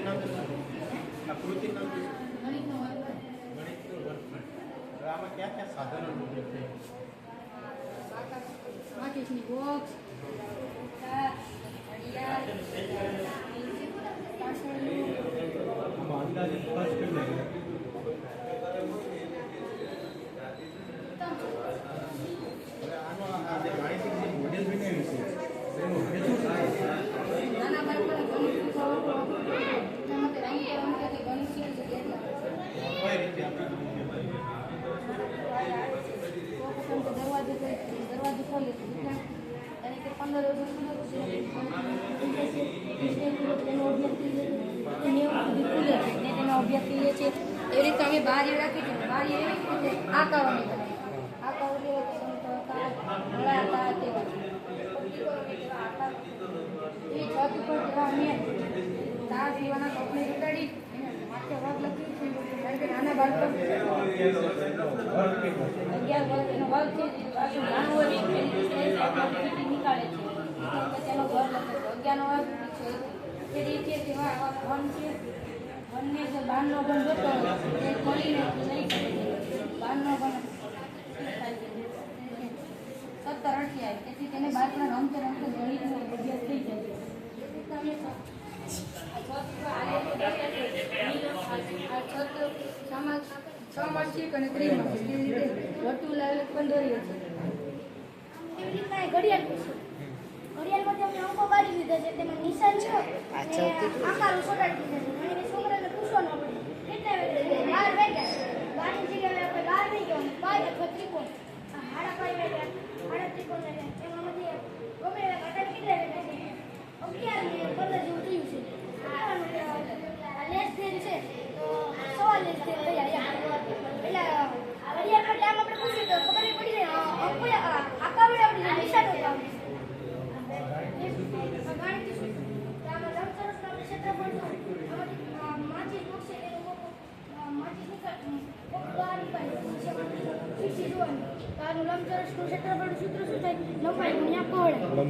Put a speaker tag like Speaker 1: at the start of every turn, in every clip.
Speaker 1: ગણિતનો વર્ગ
Speaker 2: ગણિતનું વર્ગખંડ આમાં ક્યાં ક્યાં ઉપયોગ થાય
Speaker 1: માચીસની બોક્સ ઘડિયાળ પાછળનું
Speaker 2: આમાં અંદાજે ખર્ચ કેટલો છે હવે આનો આ જે ગાણિતિક જે મોડેલ બનાવ્યું છે એનું હેતુ શું છે
Speaker 1: નાના બાળકોને ગણિત શીખવવું એના માટે રમતે રમતે ગણિત શીખે છે એટલે
Speaker 2: કઈ રીતે આપણે
Speaker 1: કોક વખત દરવાજો કોઈ દરવાજો ખોલે તો એટલે એને કે પંદર વર્ષ તેનો અભ્યાસ કરી લે છે નેવું સુધી ખુલે છે ને તેનો અભ્યાસ કરી લે છે એવી રીતે અમે બારી રાખી છે બારી એવી રીતે આકાવાની બનાવી આકાઓ કેવા કે સંતો હતા ઘોડા હતા તેવા એ છત ઉપર જેવા ચા પીવાના કપને ઉતાડી માથે વર્ગ લખી નાના બાળકો
Speaker 2: વર્ગ
Speaker 1: અગિયાર વર્ષ એનો વર્ગ છે નાનું છે એની સ્ટેજ સાઈડમાંથી નીકાળે છે તેનો વર્ગ લખે છે છે તે રીતે તેમાં વન છે વનને જે બારનો ગણ જોતો તે ખોલીને લઈ શકે છે બારનો અઠી તેથી તેને બાળકને રમતે રમતે ગણિતનો અભ્યાસ થઈ જાય છે સામાજિક અને ત્રિમાસિક એ રીતે વર્તુળ લાવે કંદોરીઓ છે.
Speaker 3: એવી રીતના એ ઘડિયાળ પૂછ્યું. ઘડિયાળમાં તેમણે અંકો કાઢી દીધા છે તેમાં નિશાન છે અને આકારો સોટાડી દીધા છે. અને છોકરાને પૂછવાનું પડે. કેટલા વાગે બાર વાગ્યા. બારની જગ્યાએ આપણે બાર નહીં કહેવાનું બાર અથવા ત્રિકોણ. હાડા પાંચ વાગ્યા. હાડા ત્રિકોણ વાગ્યા. એમાંથી ગમે એવા ઘટાડે કેટલા વાગ્યા છે? અગિયાર ને પંદર જેવું થયું છે. લેસ ધેર છે. તો સવા લેસ ધેર થયા પહેલાં ઘડિયાળ માટે આમ આપણે પૂછીએ તો ખબર નહીં પડી જાય આ અંકો આ આકારો આવડી જાય નિશાનો જ આવડી જાય
Speaker 2: લંબાઈ ગુણ્યા
Speaker 3: બાવીસ
Speaker 2: સરસ.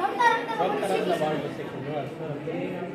Speaker 3: રમતા રમતા
Speaker 2: રમતા રમતા બાળકો શીખે સરસ સરસ.